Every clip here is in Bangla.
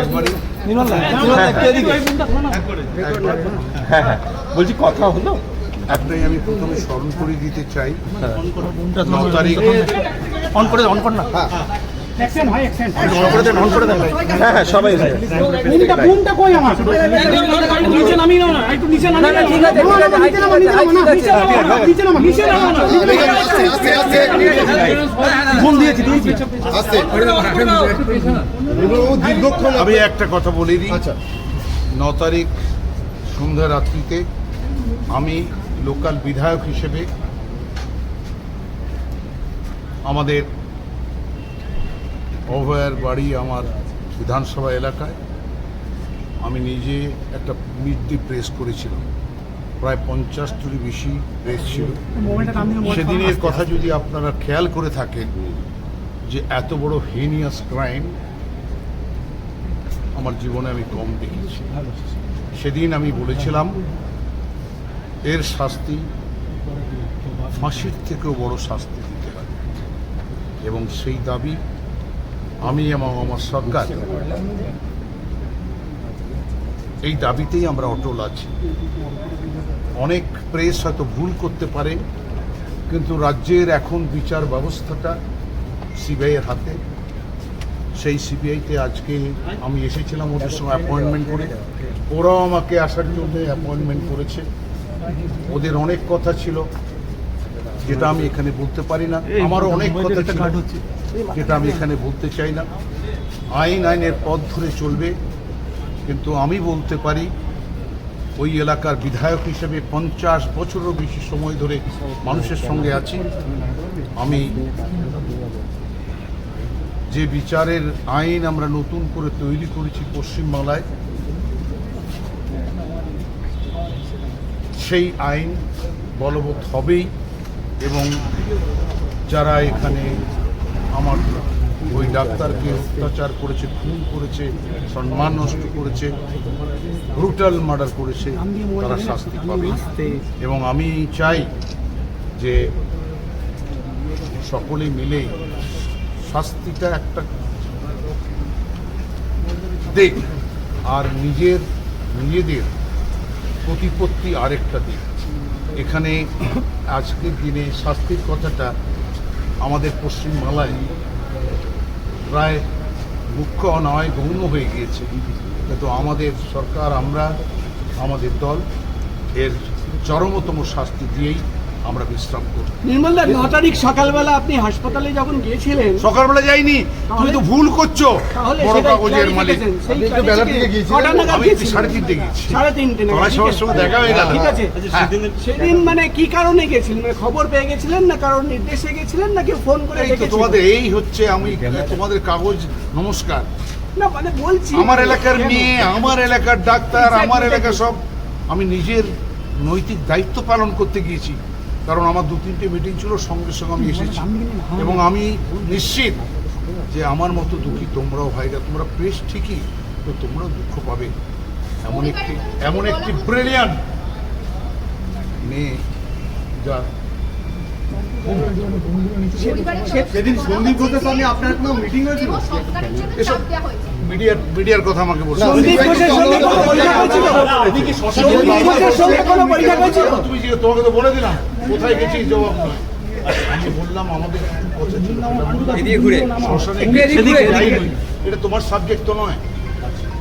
একবারই। হ্যাঁ হ্যাঁ বলছি কথা হলো? একটাই আমি প্রথমে স্মরণ করে দিতে চাই। ন তারিখ অন করে অন কর না। হয় হ্যাঁ হ্যাঁ সবাই আমি একটা কথা বলে দিই ন তারিখ সন্ধ্যা রাত্রিতে আমি লোকাল বিধায়ক হিসেবে আমাদের অভয়ার বাড়ি আমার বিধানসভা এলাকায়। আমি নিজে একটা মিড প্রেস করেছিলাম। প্রায় পঞ্চাশটির বেশি প্রেস ছিল। সেদিনের কথা যদি আপনারা খেয়াল করে থাকেন যে এত বড় হেনিয়াস ক্রাইম আমার জীবনে আমি কম দেখেছি। সেদিন আমি বলেছিলাম, এর শাস্তি ফাঁসির থেকেও বড় শাস্তি দিতে হয় এবং সেই দাবি আমি এবং আমার সরকার এই দাবিতেই আমরা অটল আছি। অনেক প্রেস হয়তো ভুল করতে পারে কিন্তু রাজ্যের এখন বিচার ব্যবস্থাটা সিবিআইয়ের হাতে। সেই সিবিআইতে আজকে আমি এসেছিলাম ওদের সঙ্গে অ্যাপয়েন্টমেন্ট করে। ওরাও আমাকে আসার জন্য অ্যাপয়েন্টমেন্ট করেছে। ওদের অনেক কথা ছিল যেটা আমি এখানে বলতে পারি না। আমারও অনেক কথা ছিল। যেটা আমি এখানে বলতে চাই না। আইন আইনের পথ ধরে চলবে কিন্তু আমি বলতে পারি ওই এলাকার বিধায়ক হিসেবে পঞ্চাশ বছরও বেশি সময় ধরে মানুষের সঙ্গে আছি। আমি যে বিচারের আইন আমরা নতুন করে তৈরি করেছি পশ্চিমবাংলায় সেই আইন বলবৎ হবেই এবং যারা এখানে আমার ওই ডাক্তারকে অত্যাচার করেছে, খুন করেছে, সম্মান নষ্ট করেছে ব্রুটাল মার্ডার করেছে, তারা শাস্তি পাবে। এবং আমি চাই যে সকলে মিলে শাস্তিটা একটা দিক আর নিজের, নিজেদের প্রতিপত্তি আরেকটা দিক। এখানে আজকের দিনে শাস্তির কথাটা আমাদের পশ্চিমবাংলায় প্রায় মুখ্য নয় গৌণ হয়ে গিয়েছে। কিন্তু আমাদের সরকার, আমরা, আমাদের দল, এর চরমতম শাস্তি দিয়েই আমরা বিশ্রাম করব। নির্মল দা ন তারিখ সকালবেলা আপনি হাসপাতালে যখন গিয়েছিলেন সকালবেলা যাইনি তুমি তো ভুল করছ। বড় কাগজের মালিক। সেই আমি একটু বেলা থেকে clarification আমি গিয়েছিলেন? সাড়ে তিনটে গেছি সাড়ে তিনটে তোমার সবার সঙ্গে দেখা হয়ে গেল। ঠিক আছে। হ্যাঁ। সেদিন মানে কি কারণে গেছিলেন মানে খবর পেয়ে গেছিলেন না কারোর নির্দেশে গেছিলেন নাকি ফোন করে এই তোমাদের এই হচ্ছে আমি তোমাদের কাগজ নমস্কার। না মানে বলছি আমার এলাকার মেয়ে আমার এলাকার ডাক্তার আমার এলাকার exactly. সব আমি নিজের নৈতিক দায়িত্ব পালন করতে গিয়েছি। কারণ আমার দু তিনটে মিটিং ছিল সঙ্গে সঙ্গে আমি এসেছি। এবং আমি নিশ্চিত যে আমার মতো দুঃখী তোমরাও ভাইরা তোমরা প্রেস ঠিকই তো তোমরাও দুঃখ পাবে। এমন একটি এমন একটি ব্রিলিয়ান্ট মেয়ে যা সেদিন সন্দীপ ঘোষের সঙ্গে আপনার কোনো মিটিং হয়েছিল এসব মিডিয়ার মিডিয়ার কথা আমাকে বলছো সন্দীপ ঘোষের সঙ্গে কোনো পরীক্ষা হয়েছিল? সন্দীপ ঘোষের সঙ্গে কোনো পরীক্ষা হয়েছিল? তুমি যে তোমাকে তো বলে দিলাম কোথায় গেছি জবাব নয় আমি বললাম আমাদের কিছু কথা ছিল এদিকে ঘুরে শ্মশানে এদিকে ঘুরে, যাই এদিকে। হই। এটা তোমার সাবজেক্ট তো নয়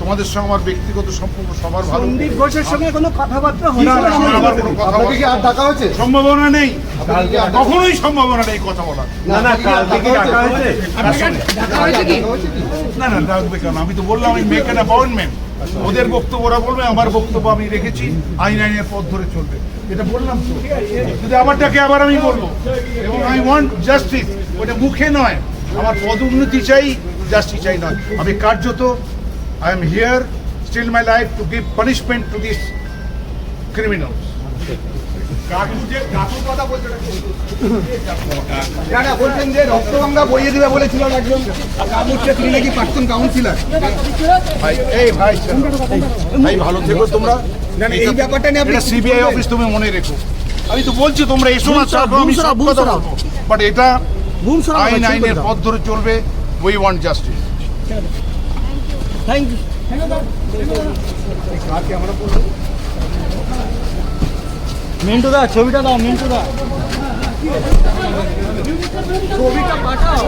তোমাদের সঙ্গে আমার ব্যক্তিগত সম্পর্ক সবার ভালো সন্দীপ ঘোষের সঙ্গে কোনো কথাবার্তা হয়েছিল না, আমার কোনো কথা কি আর ডাকা হয়েছে? সম্ভাবনা নেই। কখনোই সম্ভাবনা নেই কথা বলা না না কালকে কি ডাকা হয়েছে? না না ডাকবে কেন আমি তো বললাম আমি মেক অ্যান অ্যাপয়েন্টমেন্ট ওদের বক্তব্য ওরা বলবে আমার বক্তব্য আমি রেখেছি আইন আইনের পথ ধরে চলবে। এটা বললাম তো। যদি আবার ডাকে আবার আমি বলব। এবং আই ওয়ান্ট জাস্টিস ওটা মুখে নয়। আমার পদোন্নতি চাই জাস্টিস চাই নয়। আমি কার্যত I am here still my life to give punishment to this criminals না? না বলছেন যে রক্তগঙ্গা বইয়ে দিবে বলেছিলেন একজন কামুচ্ছে তিনি নাকি প্রাক্তন কাউন্সিলর ভাই এই ভাই ভাই ভালো থেকো তোমরা। না না এই ব্যাপারটা নিয়ে আপনি এটা সিবিআই অফিস তুমি মনে রেখো। আমি তো বলছি তোমরা এসো না চাপো আমি সব কথা বলব। বাট এটা বুম সরাও আইন আইনের পথ ধরে চলবে। We want justice thank you Mintu da ছবিটা দাও মিন্টু দা ছবিটা পাঠাও।